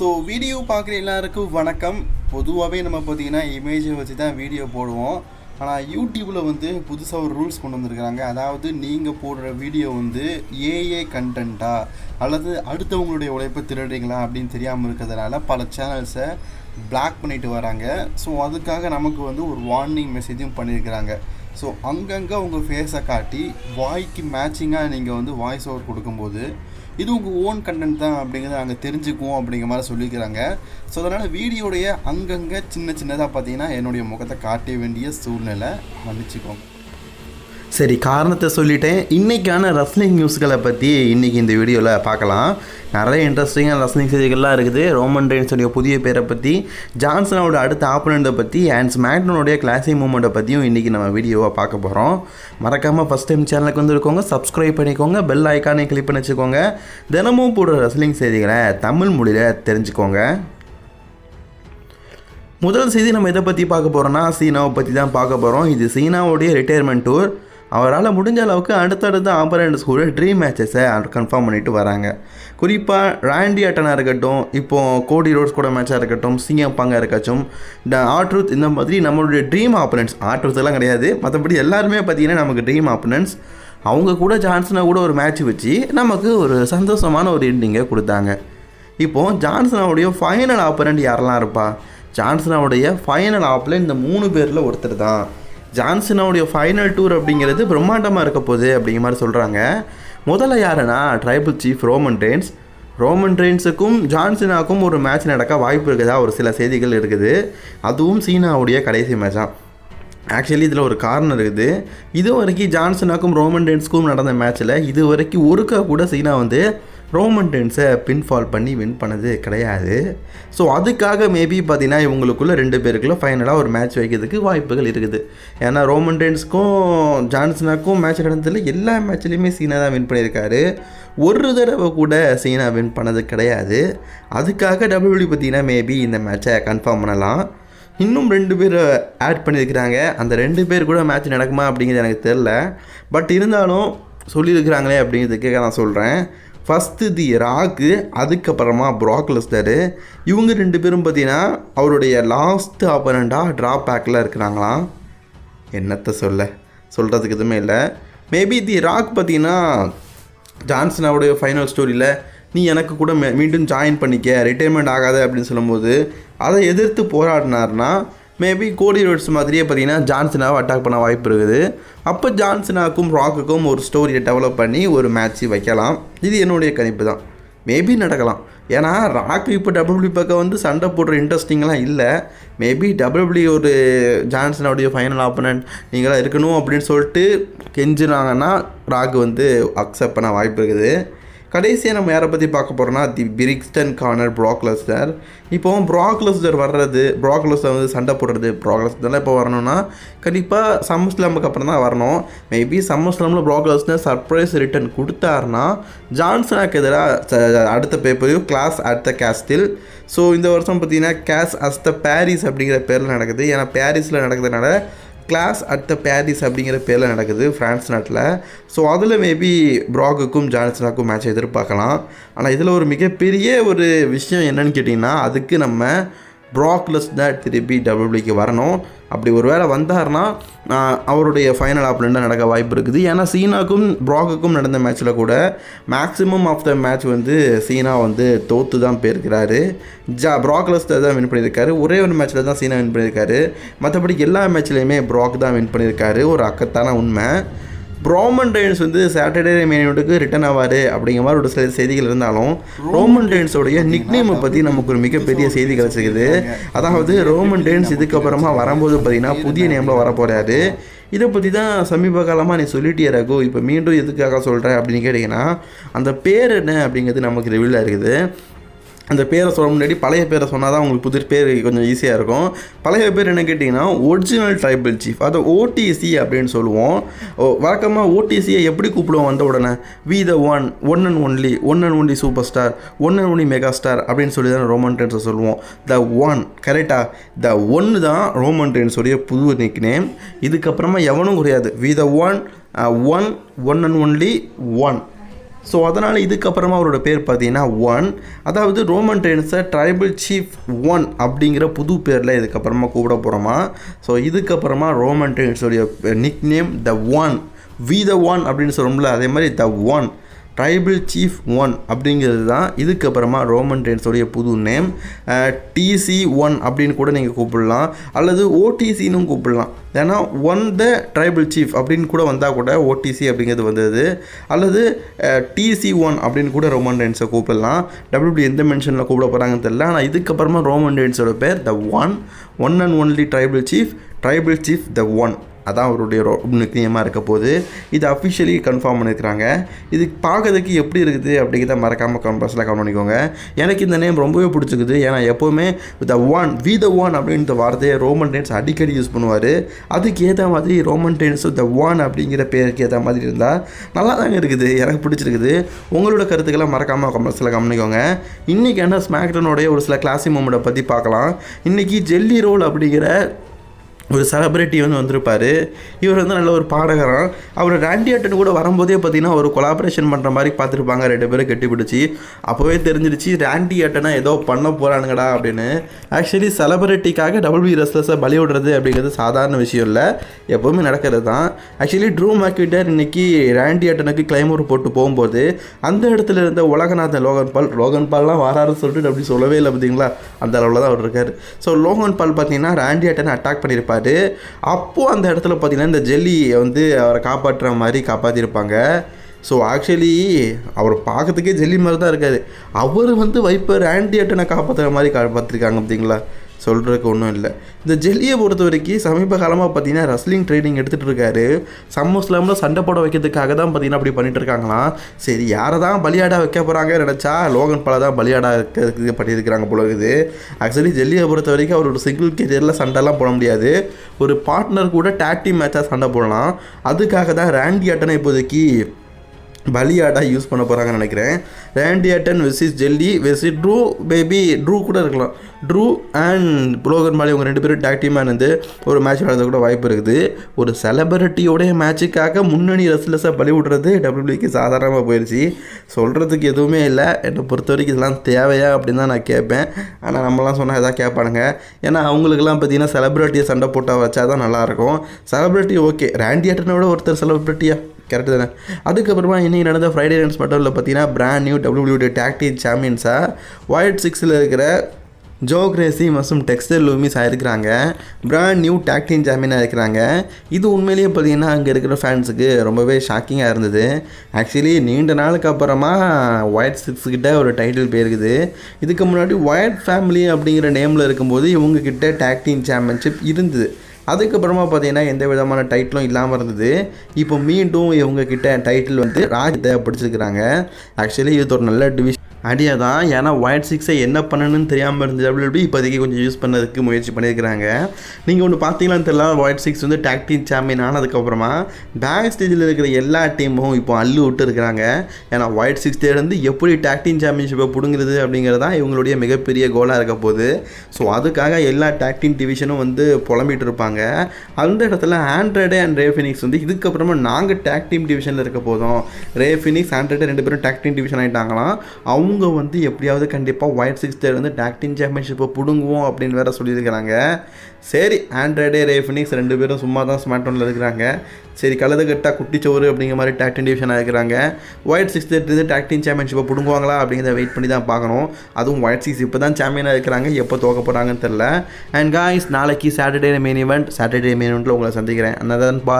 So video பார்க்குற எல்லாருக்கும் வணக்கம். பொதுவாகவே நம்ம பார்த்தீங்கன்னா இமேஜை வச்சு தான் வீடியோ போடுவோம். ஆனால் யூடியூப்பில் வந்து புதுசாக ஒரு ரூல்ஸ் கொண்டு வந்திருக்கிறாங்க. அதாவது நீங்கள் போடுற வீடியோ வந்து ஏஏ கண்டென்ட்டா அல்லது அடுத்தவங்களுடைய உழைப்பை திருடுறீங்களா? அப்படின்னு தெரியாமல் இருக்கிறதுனால பல சேனல்ஸை பிளாக் பண்ணிட்டு வராங்க. ஸோ அதுக்காக நமக்கு வந்து ஒரு வார்னிங் மெசேஜும் பண்ணியிருக்கிறாங்க ஸோ அங்கங்கே உங்கள் ஃபேஸை காட்டி வாய்க்கு மேட்சிங்காக நீங்கள் வந்து வாய்ஸ் ஓவர் கொடுக்கும்போது இது உங்கள் ஓன் கண்டென்ட் தான் அப்படிங்கிறத நாங்கள் தெரிஞ்சுக்குவோம் அப்படிங்கிற மாதிரி சொல்லிக்கிறாங்க. ஸோ அதனால் வீடியோடைய அங்கங்கே சின்ன சின்னதாக பார்த்தீங்கன்னா என்னுடைய முகத்தை காட்ட வேண்டிய சூழ்நிலை. மன்னிச்சுக்கோங்க. சரி காரணத்தை சொல்லிட்டேன். இன்றைக்கான ரஸ்லிங் நியூஸ்களை பற்றி இன்றைக்கி இந்த வீடியோவில் பார்க்கலாம். நிறைய இன்ட்ரெஸ்டிங்கான ரஸ்லிங் செய்திகள்லாம் இருக்குது. ரோமன் ரெயின்ஸுடைய புதிய பேரை பற்றி ஜான்சனோட அடுத்த ஆப்பனண்ட்டை பற்றி அண்ட் ஸ்மாக்டனோடைய கிளாசிக் மூமெண்ட்டை பற்றியும் இன்றைக்கி நம்ம வீடியோவை பார்க்க போகிறோம் மறக்காமல் ஃபஸ்ட் டைம் சேனலுக்கு வந்துருக்கோங்க சப்ஸ்கிரைப் பண்ணிக்கோங்க பெல் ஐக்கானே கிளிக் பண்ணி வச்சுக்கோங்க தினமும் போடுற ரஸ்லிங் செய்திகளை தமிழ் மொழியில் தெரிஞ்சுக்கோங்க. முதல் செய்தி நம்ம எதை பற்றி பார்க்க போகிறோம்னா சீனாவை பற்றி தான் பார்க்க போகிறோம் இது சீனாவுடைய ரிட்டையர்மெண்ட் டூர் அவரால் முடிஞ்ச அளவுக்கு அடுத்தடுத்த ஆப்பரண்ட்ஸ் கூட ட்ரீம் மேட்சஸை கன்ஃபார்ம் பண்ணிட்டு வராங்க. குறிப்பாக ராண்டி அட்டனாக இருக்கட்டும் இப்போது கோடி ரோட்ஸ் கூட மேட்சாக இருக்கட்டும் சிங்கம் பங்காக இருக்கட்டும் இந்த ஆட்ரூத் இந்த மாதிரி நம்மளுடைய ட்ரீம் ஆப்பனன்ஸ் ஆட்ரூத் எல்லாம் கிடையாது. மற்றபடி எல்லாருமே பார்த்தீங்கன்னா நமக்கு ட்ரீம் ஆப்பனன்ட்ஸ் அவங்க கூட ஜான்சனை கூட ஒரு மேட்ச் வச்சு நமக்கு ஒரு சந்தோஷமான ஒரு எண்டிங்கை கொடுத்தாங்க. இப்போது ஜான்சனாவுடைய ஃபைனல் ஆப்பரண்ட் யாரெல்லாம் இருப்பா? ஜான்சனாவுடைய ஃபைனல் ஆப்பில் இந்த மூணு பேரில் ஒருத்தர் தான். ஜான்சனோடைய ஃபைனல் டூர் அப்படிங்கிறது பிரம்மாண்டமாக இருக்க போகுது அப்படிங்கிற மாதிரி சொல்கிறாங்க முதல்ல யாருன்னா tribal chief Roman Reigns Roman ரெயின்ஸுக்கும் ஜான்சனாக்கும் ஒரு மேட்ச் நடக்க வாய்ப்பு இருக்குதா? ஒரு சில செய்திகள் இருக்குது. அதுவும் சீனாவுடைய கடைசி மேட்சாக ஆக்சுவலி இதில் ஒரு காரணம் இருக்குது. இது வரைக்கும் ஜான்சனாக்கும் ரோமன் டென்ஸ்க்கும் நடந்த மேட்ச்சில் இது வரைக்கும் ஒருக்கா கூட சீனா வந்து ரோமன் டென்ஸை பின்ஃபால் பண்ணி வின் பண்ணது கிடையாது. ஸோ அதுக்காக மேபி பார்த்தீங்கன்னா இவங்களுக்குள்ள ரெண்டு பேருக்குள்ள ஃபைனலாக ஒரு மேட்ச் வைக்கிறதுக்கு வாய்ப்புகள் இருக்குது. ஏன்னா ரோமன் டென்ஸ்க்கும் ஜான்சனாக்கும் மேட்ச் நடந்ததில் எல்லா மேட்ச்லேயுமே சீனா தான் வின் பண்ணியிருக்காரு. ஒரு தடவை கூட சீனா வின் பண்ணது கிடையாது. அதுக்காக டபிள்யூடி பார்த்தீங்கன்னா மேபி இந்த மேட்சை கன்ஃபார்ம் பண்ணலாம். இன்னும் ரெண்டு பேர் ஆட் பண்ணியிருக்கிறாங்க. அந்த ரெண்டு பேர் கூட மேட்ச் நடக்குமா அப்படிங்கிறது எனக்கு தெரில பட் இருந்தாலும் சொல்லியிருக்கிறாங்களே அப்படிங்கிறதுக்காக நான் சொல்கிறேன் ஃபஸ்ட்டு தி ராக்கு அதுக்கப்புறமா ப்ராக்லஸ்டரு இவங்க ரெண்டு பேரும் பார்த்தீங்கன்னா அவருடைய லாஸ்ட் ஆப்பனண்ட்டாக ட்ரா பேக்கில் இருக்கிறாங்களாம். என்னத்தை சொல்ல? சொல்கிறதுக்கு எதுவுமே இல்லை. மேபி தி ராக் பார்த்தீங்கன்னா ஜான்சனாவுடைய ஃபைனல் ஸ்டோரியில் நீ எனக்கு கூட மீண்டும் ஜாயின் பண்ணிக்க ரிட்டைர்மெண்ட் ஆகாது அப்படின்னு சொல்லும்போது அதை எதிர்த்து போராடினார்னா மேபி கோடி ரோட்ஸ் மாதிரியே பார்த்தீங்கன்னா ஜான்சனாவை அட்டாக் பண்ண வாய்ப்பு இருக்குது. அப்போ ஜான்சனாக்கும் ராக்குக்கும் ஒரு ஸ்டோரியை டெவலப் பண்ணி ஒரு மேட்ச் வைக்கலாம். இது என்னுடைய கணிப்பு தான். மேபி நடக்கலாம். ஏன்னா ராக்கு இப்போ டபிள்யூபி பக்கம் வந்து சண்டை போடுற இன்ட்ரெஸ்டிங்லாம் இல்லை. மேபி டபிள்யூபி ஒரு ஜான்சனுடைய ஃபைனல் ஆப்பனண்ட் நீங்களாம் இருக்கணும் அப்படின்னு சொல்லிட்டு கெஞ்சினாங்கன்னா ராக் வந்து அக்செப்ட் பண்ண வாய்ப்பு இருக்குது. கடைசியாக நம்ம யாரை பற்றி பார்க்க போகிறோம்னா தி பிரிக்ஸ்டன் கார்னர் ப்ராக்லஸ்டர் இப்போ ப்ராக்லஸ்டர் வர்றது ப்ராக்லஸ்டர் வந்து சண்டை போடுறது ப்ராக்லஸ்டர்லாம் இப்போ வரணும்னா கண்டிப்பாக சம்மஸ்லாமுக்கு அப்புறம் தான் வரணும். மேபி சம்மஸ்லாமில் ப்ராக் லெஸ்டர் சர்ப்ரைஸ் ரிட்டர்ன் கொடுத்தாருன்னா ஜான்சனாக்கு எதிராக அடுத்த பேப்பரையும் Clash at the Castle so இந்த வருஷம் பார்த்தீங்கன்னா கேஸ் அஸ் த பாரிஸ் அப்படிங்கிற பேரில் நடக்குது. ஏன்னா பாரிஸில் நடக்கிறதுனால கிளாஸ் அட் த பேரிஸ் அப்படிங்கிற பேரில் நடக்குது ஃப்ரான்ஸ் நாட்டில். ஸோ அதில் மேபி ப்ராகுக்கும் ஜான்சனாக்கும் மேட்ச் எதிர்பார்க்கலாம். ஆனால் இதில் ஒரு மிகப்பெரிய ஒரு விஷயம் என்னன்னு கேட்டிங்கன்னா அதுக்கு நம்ம ப்ராக்லஸ் தான் திருப்பி டபிள்யூபிக்கு வரணும். அப்படி ஒரு வேளை வந்தார்னா அவருடைய ஃபைனல் ஆப்லண்டாக நடக்க வாய்ப்பு இருக்குது. ஏன்னா சீனாக்கும் ப்ராக்குக்கும் நடந்த மேட்ச்சில் கூட மேக்ஸிமம் ஆஃப் த மேட்ச் வந்து சீனா வந்து தோத்து தான் போயிருக்கிறாரு. ஜா ப்ராக்லஸ்டர் தான் வின் பண்ணியிருக்காரு. ஒரே ஒரு மேட்ச்சில் தான் சீனா வின் பண்ணியிருக்காரு. மற்றபடி எல்லா மேட்ச்லேயுமே ப்ராக் தான் வின் பண்ணியிருக்காரு. ஒரு அக்கத்தான உண்மை. ரோமன் ரெயின்ஸ் வந்து சாட்டர்டே மேனியோட்டுக்கு ரிட்டர்ன் ஆவார் அப்படிங்கிற மாதிரி ஒரு சில செய்திகள் இருந்தாலும் ரோமன் ரெயின்ஸோடைய நிக்னேமை பற்றி நமக்கு ஒரு மிகப்பெரிய செய்தி கிடச்சிக்குது அதாவது ரோமன் ரெயின்ஸ் இதுக்கப்புறமா வரும்போது பார்த்தீங்கன்னா புதிய நேமில் வரப்போகிறாரு இதை பற்றி தான் சமீப காலமாக நீ சொல்லிட்டே ரகு இப்போ மீண்டும் எதுக்காக சொல்கிற அப்படின்னு கேட்டிங்கன்னா அந்த பேர் என்ன அப்படிங்கிறது நமக்கு ரிவீலாக இருக்குது. அந்த பேரை சொல்ல முன்னாடி பழைய பேரை சொன்னால் தான் உங்களுக்கு புது பேர் கொஞ்சம் ஈஸியாக இருக்கும். பழைய பேர் என்ன கேட்டிங்கன்னா ஒரிஜினல் ட்ரைபல் சீஃப் அதை ஓடிசி அப்படின்னு சொல்லுவோம். வழக்கமாக ஓடிசியை எப்படி கூப்பிடுவோம் வந்த உடனே? We the one one and only one and only superstar one and only megastar அப்படின்னு சொல்லி தான் ரோமன் டென்ஸை சொல்லுவோம். த ஒன் கரெக்டாக த ஒன்று தான் ரோமன் டென்ஸுடைய புது நிக் நேம் இதுக்கப்புறமா எவனும் கிடையாது we the one one one and only one so அதனால் இதுக்கப்புறமா அவரோட பேர் பார்த்தீங்கன்னா ஒன் அதாவது ரோமன் ரெயின்ஸை ட்ரைபிள் சீஃப் ஒன் அப்படிங்கிற புது பேரில் இதுக்கப்புறமா கூப்பிட போகிறோமா ஸோ இதுக்கப்புறமா Roman ரெயின்ஸோடைய nickname the one we the one அப்படின்னு சொல்லும்ல அதே மாதிரி the one tribal chief one அப்படிங்கிறது தான். இதுக்கப்புறமா ரோமன் ரெயின்ஸோடைய புது நேம் டிசி ஒன் அப்படின்னு கூட நீங்கள் கூப்பிடலாம். அல்லது ஓடிசின்னு கூப்பிடலாம். ஏன்னா ஒன் த ட்ரைபிள் சீஃப் அப்படின்னு கூட வந்தால் கூட ஓடிசி அப்படிங்கிறது வந்தது. அல்லது டிசி ஒன் அப்படின்னு கூட ரோமன் ரெயின்ஸை கூப்பிடலாம். டபிள்யூபி எந்த மென்ஷனில் கூப்பிட போகிறாங்கன்னு தெரியல. ஆனால் இதுக்கப்புறமா ரோமன் ரெயின்ஸோட பேர் the one one and only tribal chief tribal chief the one அதான் அவருடைய ரோ நிச்சயமாக இருக்க போகுது. இது அஃபிஷியலி கன்ஃபார்ம் பண்ணியிருக்கிறாங்க. இது பார்க்கறதுக்கு எப்படி இருக்குது அப்படிங்கிறத மறக்காமல் கம்பஸில் கமெண்ட் பண்ணிக்கோங்க. எனக்கு இந்த நேம் ரொம்பவே பிடிச்சிக்குது ஏன்னா எப்போவுமே the one we the one அப்படின்ற வார்த்தையை ரோமன் டென்ஸ் அடிக்கடி யூஸ் பண்ணுவார். அதுக்கு ஏற்ற மாதிரி ரோமன் டென்ஸ் த ஒன் அப்படிங்கிற பேருக்கு ஏற்ற மாதிரி இருந்தால் நல்லா தாங்க இருக்குது. எனக்கு பிடிச்சிருக்குது. உங்களோட கருத்துக்களை மறக்காமல் கம்பஸில் கவனிக்கோங்க இன்றைக்கி என்ன ஸ்மாக்டனுடைய ஒரு சில கிளாசி மூமெண்ட்டை பற்றி பார்க்கலாம். இன்றைக்கி ஜெல்லி ரோல் அப்படிங்கிற ஒரு செலப்ரிட்டி வந்து வந்திருப்பார். இவர் வந்து நல்ல ஒரு பாடகரான் அவர் ராண்டி அட்டன் கூட வரும்போதே பார்த்தீங்கன்னா ஒரு கொலாபரேஷன் பண்ணுற மாதிரி பார்த்துருப்பாங்க ரெண்டு பேரும் கட்டிப்பிடிச்சி அப்போவே தெரிஞ்சிருச்சு ராண்டி அட்டனா ஏதோ பண்ண போகிறானுங்கடா அப்படின்னு. ஆக்சுவலி செலப்ரிட்டிக்காக டபுள் பி ரெஸ்லஸை பலி விடுறது அப்படிங்கிறது சாதாரண விஷயம் இல்லை. எப்போவுமே நடக்கிறது தான். ஆக்சுவலி ட்ரூ மேக்விட்டர் இன்னைக்கு ராண்டி அட்டனுக்கு கிளைமூர் போட்டு போகும்போது அந்த இடத்துல இருந்த உலகநாதன் லோகன் பால் லோகன் பால்லாம் வராருன்னு சொல்லிட்டு அப்படி சொல்லவே இல்லை பார்த்தீங்களா அந்த அளவில் தான் அவர் இருக்கார். ஸோ லோகன் பால் பார்த்தீங்கன்னா ராண்டி அட்டனை அட்டாக் பண்ணியிருப்பார். அப்போது அந்த இடத்துல பார்த்தீங்கன்னா இந்த ஜெல்லி வந்து அவரை காப்பாற்றுற மாதிரி காப்பாற்றிருப்பாங்க ஸோ ஆக்சுவலி அவர் பார்க்கறதுக்கே ஜெல்லி மாதிரி தான் இருக்காது. அவர் வந்து வைப்பர் ஆன்டி அட்டனை காப்பாற்றுற மாதிரி காப்பாற்றிருக்காங்க பார்த்தீங்களா சொல்கிறதுக்கு ஒன்றும் இல்லை. இந்த ஜெல்லியை பொறுத்த வரைக்கும் சமீப காலமாக பார்த்தீங்கன்னா ரஸ்லிங் ட்ரைனிங் எடுத்துகிட்டு இருக்காரு. சம்மர் ஸ்லாமில் சண்டை போட வைக்கிறதுக்காக தான் பார்த்தீங்கன்னா அப்படி பண்ணிட்டு இருக்காங்களாம். சரி யாரை தான் பலியாடா வைக்க போகிறாங்க நினச்சா? லோகன் பாலை தான் பலியாடா வைக்கிறதுக்கு பண்ணியிருக்கிறாங்க போல இருக்குது. ஆக்சுவலி ஜெல்லியை பொறுத்த வரைக்கும் அவரோட சிங்கிள் கேரியரில் சண்டைலாம் போட முடியாது. ஒரு பார்ட்னர் கூட டேக்டி மேட்சாக சண்டை போடலாம். அதுக்காக தான் ரேண்டி அட்டனை இப்போதைக்கு பலியாடா யூஸ் பண்ண போகிறாங்கன்னு நினைக்கிறேன். ரேண்டியாட்டன் வெசிஸ் ஜெல்லி வெசி ட்ரூ பேபி ட்ரூ கூட இருக்கலாம். ட்ரூ அண்ட் புலோகன் மாலி இவங்க ரெண்டு பேரும் டேக் இருந்து ஒரு மேட்ச் விளையாட கூட வாய்ப்பு இருக்குது. ஒரு செலிபிரிட்டியோடைய மேட்சுக்காக முன்னணி ரெஸ்லஸை பலி விடுறது டபிள்யூபிக்கு சாதாரணமாக போயிடுச்சு சொல்கிறதுக்கு எதுவுமே இல்லை. என்னை பொறுத்த வரைக்கும் இதெல்லாம் தேவையா அப்படின்னு தான் நான் கேட்பேன். ஆனால் நம்மலாம் சொன்னால் எதாவது கேட்பானுங்க. ஏன்னா அவங்களுக்குலாம் பார்த்தீங்கன்னா செலிபிரிட்டியை சண்டை போட்டால் வச்சா தான் நல்லாயிருக்கும் செலிபிரிட்டி ஓகே ரேண்டி விட ஒருத்தர் செலிபிரிட்டியா கரெக்டு தானே? அதுக்கப்புறமா இன்றைக்கி நடந்த ஃப்ரைடே நைட் ஸ்மெட்டரில் பார்த்தீங்கன்னா brand new WWE tag team சாம்பியன்ஸாக Wyatt சிக்ஸில் இருக்கிற ஜோ கிரேசி மற்றும் டெக்ஸ்டைல் லூமிஸ் ஆயிருக்கிறாங்க பிராண்ட் நியூ டாக்டின் சாம்பியனாக இருக்கிறாங்க. இது உண்மையிலேயே பார்த்தீங்கன்னா அங்கே இருக்கிற ஃபேன்ஸுக்கு ரொம்பவே ஷாக்கிங்காக இருந்தது. ஆக்சுவலி நீண்ட நாளுக்கு அப்புறமா ஒயட் சிக்ஸ்கிட்ட ஒரு டைட்டில் போயிருக்குது. இதுக்கு முன்னாடி ஒயட் ஃபேமிலி அப்படிங்கிற நேமில் இருக்கும்போது இவங்கக்கிட்ட கிட்ட சாம்பியன்ஷிப் இருந்தது. அதுக்கப்புறமா பார்த்தீங்கன்னா எந்த விதமான டைட்டிலும் இல்லாமல் இருந்தது. இப்போ மீண்டும் இவங்க கிட்ட டைட்டில் வந்து ராஜத்தை பிடிச்சிருக்கிறாங்க ஆக்சுவலி இது ஒரு நல்ல டிவிஷன் ஐடியா தான் ஏன்னா ஒயிட் சிக்ஸை என்ன பண்ணணும்னு தெரியாமல் இருந்தது டபிள்யூபி இப்போதைக்கு கொஞ்சம் யூஸ் பண்ணதுக்கு முயற்சி பண்ணியிருக்கிறாங்க. நீங்கள் ஒன்று பார்த்தீங்களான்னு தெரியல ஒயிட் சிக்ஸ் வந்து டாக் டீம் சாம்பியன் ஆனதுக்கப்புறமா பேக் ஸ்டேஜில் இருக்கிற எல்லா டீமும் இப்போ அள்ளு விட்டு இருக்கிறாங்க. ஏன்னா ஒயிட் சிக்ஸ் எப்படி டாக் டீம் சாம்பியன்ஷிப்பை பிடுங்குறது அப்படிங்கிறது தான் இவங்களுடைய மிகப்பெரிய கோலாக இருக்க போகுது. ஸோ அதுக்காக எல்லா டாக் டீம் டிவிஷனும் வந்து புலம்பிட்டு இருப்பாங்க. அந்த இடத்துல ஆண்ட்ராய்டே அண்ட் ரே ஃபினிக்ஸ் வந்து இதுக்கப்புறமா நாங்கள் டாக் டீம் டிவிஷனில் இருக்க போதும் ரே ஃபினிக்ஸ் ஆண்ட்ராய்டே ரெண்டு பேரும் டாக் டீம் டிவிஷன் ஆகிட்டாங்களாம் அவங்க வந்து எப்படியாவது கண்டிப்பாக ஒயிட் சிக்ஸ் வந்து டாக்டின் சாம்பியன்ஷிப்பை பிடுங்குவோம் அப்படின்னு வேறு சொல்லியிருக்கிறாங்க. சரி ஆண்ட்ராய்டே ரேஃபினிக்ஸ் ரெண்டு பேரும் சும்மா தான் ஸ்மார்ட் இருக்கிறாங்க. சரி கலது கட்டா குட்டிச்சோறு அப்படிங்கிற மாதிரி டாக்டின் டிவிஷனாக இருக்கிறாங்க. ஒயிட் சிக்ஸ் தேர்ட் டாக் டாக்டின் சாம்பியன்ஷிப்பை பிடுங்குவாங்களா அப்படிங்கிறத வெயிட் பண்ணி தான் பார்க்கணும். அதுவும் ஒயிட் சிக்ஸ் இப்போ தான் சாம்பியனாக இருக்கிறாங்க. எப்போ தோக்க போகிறாங்கன்னு தெரில அண்ட் காய்ஸ் நாளைக்கு Saturday main event Saturday main ஈவெண்ட்டில் உங்களை சந்திக்கிறேன். அதன் பா